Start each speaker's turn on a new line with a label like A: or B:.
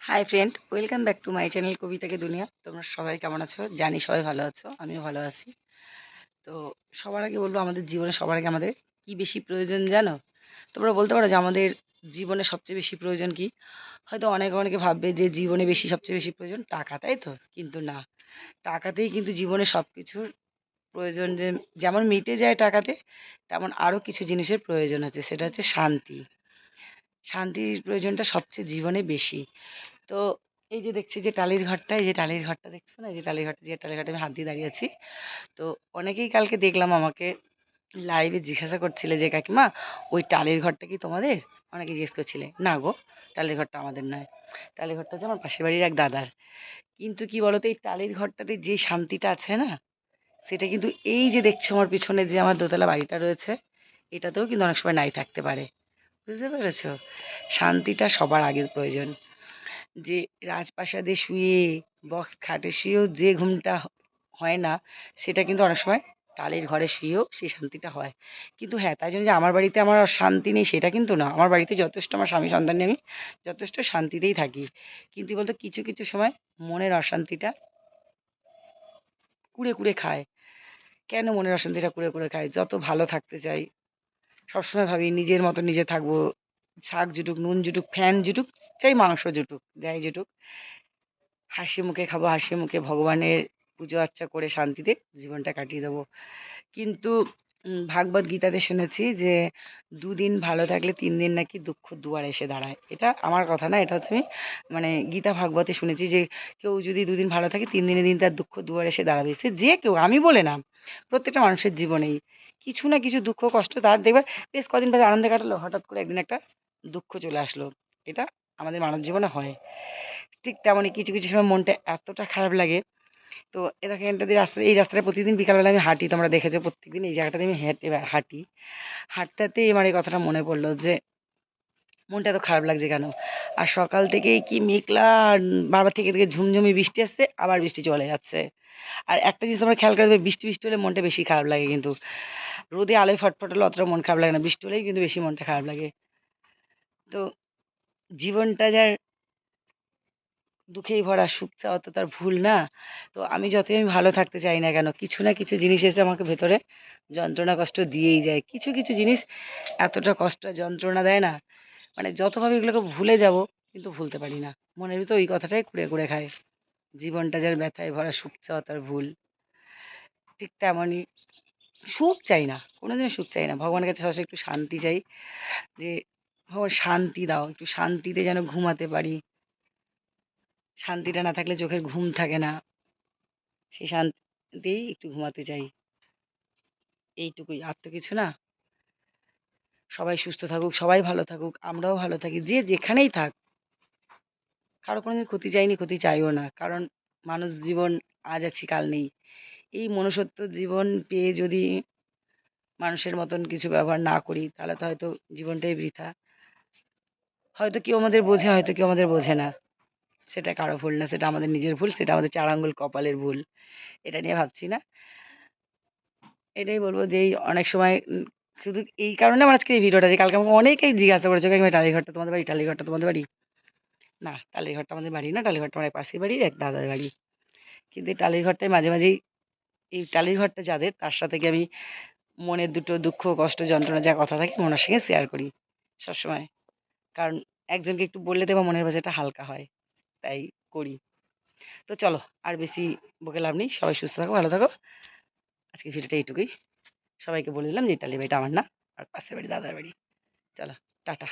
A: Hi friend welcome back to my channel কবিতাকে দুনিয়া তোমরা সবাই কেমন আছো? জানি সবাই ভালো আছো, আমিও ভালো আছি। তো সবার আগে বলব, আমাদের জীবনে সবার আগে আমাদের কি বেশি প্রয়োজন জানো? তোমরা বলতে পারো যে আমাদের জীবনে সবচেয়ে বেশি প্রয়োজন কি? হয়তো অনেকে অনেকে ভাববে যে জীবনে বেশি, সবচেয়ে বেশি প্রয়োজন টাকা, তাই তো? কিন্তু না। টাকাতেই কিন্তু জীবনে সব কিছুর প্রয়োজন যে, যেমন মিটে যায় টাকাতে, তেমন আরও কিছু জিনিসের প্রয়োজন আছে। সেটা হচ্ছে শান্তি। শান্তির প্রয়োজনটা সবচেয়ে জীবনে বেশি। তো এই যে দেখছি যে টালির ঘরটা, এই যে টালির ঘরটা দেখছ না? এই যে টালির ঘরটা, যে টালির ঘরটা আমি হাত দিয়ে দাঁড়িয়ে আছি। তো অনেকেই কালকে দেখলাম আমাকে লাইভে জিজ্ঞাসা করছিলে যে, কাকিমা, ওই টালির ঘরটা কি তোমাদের? অনেকে জিজ্ঞেস করছিলে, না গো, টালির ঘরটা আমাদের নয়। টালির ঘরটা হচ্ছে আমার পাশের বাড়ির এক দাদার। কিন্তু কি বলতো, এই টালির ঘরটাতে যে শান্তিটা আছে না, সেটা কিন্তু এই যে দেখছ আমার পিছনে যে আমার দোতলা বাড়িটা রয়েছে, এটাতেও কিন্তু অনেক সময় নাই থাকতে পারে। বুঝতে পেরেছ? শান্তিটা সবার আগের প্রয়োজন। যে রাজপ্রাসাদে শুয়ে বক্স খাটে শুয়েও যে ঘুমটা হয় না, সেটা কিন্তু অনেক সময় টালির ঘরে শুয়েও সেই শান্তিটা হয়। কিন্তু হ্যাঁ তাই জন্য যে আমার বাড়িতে আমার শান্তি নেই, সেটা কিন্তু না। আমার বাড়িতে যথেষ্ট আমার স্বামী সন্তান নিয়ে আমি যথেষ্ট শান্তিতেই থাকি। কিন্তু বলতো কিছু কিছু সময় মনের অশান্তিটা কুড়ে কুড়ে খায়। কেন মনের অশান্তিটা কুড়ে কুড়ে খায়? যত ভালো থাকতে চাই সবসময় ভাবি নিজের মতো নিজে থাকব। শাক জুটুক, নুন জুটুক, ফ্যান জুটুক, চাই মাংস জুটুক, যাই জুটুক। হাসি মুখে খাব হাসি মুখে ভগবানের পুজো আর্চা করে শান্তিতে জীবনটা কাটিয়ে দেবো। কিন্তু ভাগবত গীতাতে শুনেছি যে, দুদিন ভালো থাকলে তিন দিন নাকি দুঃখ দুয়ার এসে দাঁড়ায়। এটা আমার কথা না, এটা হচ্ছে আমি মানে গীতা ভাগবতে শুনেছি যে, কেউ যদি দুদিন ভালো থাকে, তিন দিনে দিন তার দুঃখ দুয়ার এসে দাঁড়াবে। সে যে কেউ, আমি বলে না, প্রত্যেকটা মানুষের জীবনেই। কিছু না কিছু দুঃখ, কষ্ট তার দেখবে বেশ কদিন বাদে আনন্দে কাটালো। হঠাৎ করে একদিন একটা দুঃখ চলে আসলো। এটা আমাদের মানব জীবনে হয়। ঠিক তেমনই কিছু কিছু সময় মনটা এতটা খারাপ লাগে। তো এখানটা দিয়ে রাস্তা এই রাস্তাটা প্রতিদিন বিকালবেলা আমি হাঁটি। তোমরা দেখেছ প্রত্যেকদিন এই জায়গাটাতে আমি হেঁটে হাঁটি। হাঁটতেই আমার এই কথাটা মনে পড়ল যে, মনটা এত খারাপ লাগছে কেন? আর সকাল থেকেই কি মেঘলা বারবার থেকে থেকে ঝুমঝুমি বৃষ্টি আসছে, আবার বৃষ্টি চলে যাচ্ছে। আর একটা জিনিস আমরা খেয়াল করে দেখবে বৃষ্টি বৃষ্টি হলে মনটা বেশি খারাপ লাগে কিন্তু। রোদে আলোয় ফটফট হলে অতটা মন খারাপ লাগে না, বৃষ্টি হলেই কিন্তু বেশি মনটা খারাপ লাগে। তো জীবনটা যার দুঃখেই ভরা, সুখ চাওয়া তো তার ভুল না। তো আমি যতই আমি ভালো থাকতে চাই না কেন, কিছু না কিছু জিনিস এসে আমাকে ভেতরে যন্ত্রণা কষ্ট দিয়েই যায়। কিছু কিছু জিনিস এতটা কষ্ট যন্ত্রণা দেয় না মানে যতভাবে এগুলোকে ভুলে যাব কিন্তু ভুলতে পারি না। মনের ভিতর ওই কথাটাই কুড়ে কুড়ে খায়। জীবনটা যার ব্যথায় ভরা, সুখ চাওয়া তার ভুল। ঠিক তেমনই সুখ চাই না, কোনোদিনও সুখ চাই না। ভগবানের কাছে সবসময় একটু শান্তি চাই যে, ভগবান, শান্তি দাও, একটু শান্তিতে যেন ঘুমাতে পারি। শান্তিটা না থাকলে চোখের ঘুম থাকে না। সেই শান্তিতেই একটু ঘুমাতে চাই। এইটুকুই, আর তো কিছু না। সবাই সুস্থ থাকুক, সবাই ভালো থাকুক, আমরাও ভালো থাকি, যে যেখানেই থাক। কারও কোনোদিন ক্ষতি চাইনি, ক্ষতি চাইও না। কারণ মানুষ জীবন, আজ আছি, কাল নেই। এই মনুষ্যত্ব জীবন পেয়ে যদি মানুষের মতন কিছু ব্যবহার না করি, তাহলে তো হয়তো জীবনটাই বৃথা। হয়তো কেউ আমাদের বোঝে, হয়তো কেউ আমাদের বোঝে না। সেটা কারও ভুল না, সেটা আমাদের নিজের ভুল, সেটা আমাদের চার আঙ্গুল কপালের ভুল। এটা নিয়ে ভাবছি না। এটাই বলব যে অনেক সময় শুধু এই কারণে আমার আজকে এই ভিডিওটা, যে কালকে আমাকে অনেকেই জিজ্ঞাসা করেছে কাকিমা টালিঘরটা তোমাদের বাড়ি, টালিঘরটা তোমাদের বাড়ি? না, টালিঘরটা আমাদের বাড়ি না, টালিঘরটা আমার এক পাশের বাড়ির এক দাদার বাড়ি। কিন্তু এই টালির ঘরটায় মাঝে মাঝেই এই টালির ঘরটা যাদের, তার সাথে আমি মনের দুটো দুঃখ, কষ্ট, যন্ত্রণা, যা কথা থাকে মনের সঙ্গে শেয়ার করি সবসময়। কারণ একজনকে একটু বললে দেবা মনের বাজারটা হালকা হয়, তাই করি। তো চলো, আর বেশি বকে লাভ নেই, সবাই সুস্থ থাকো, ভালো থাকো। আজকে ভিডিওটা এইটুকুই। সবাইকে বলে দিলাম যে ইটালি বাড়িটা আমার না, আর পাশের বাড়ি দাদার বাড়ি। চলো, টাটা।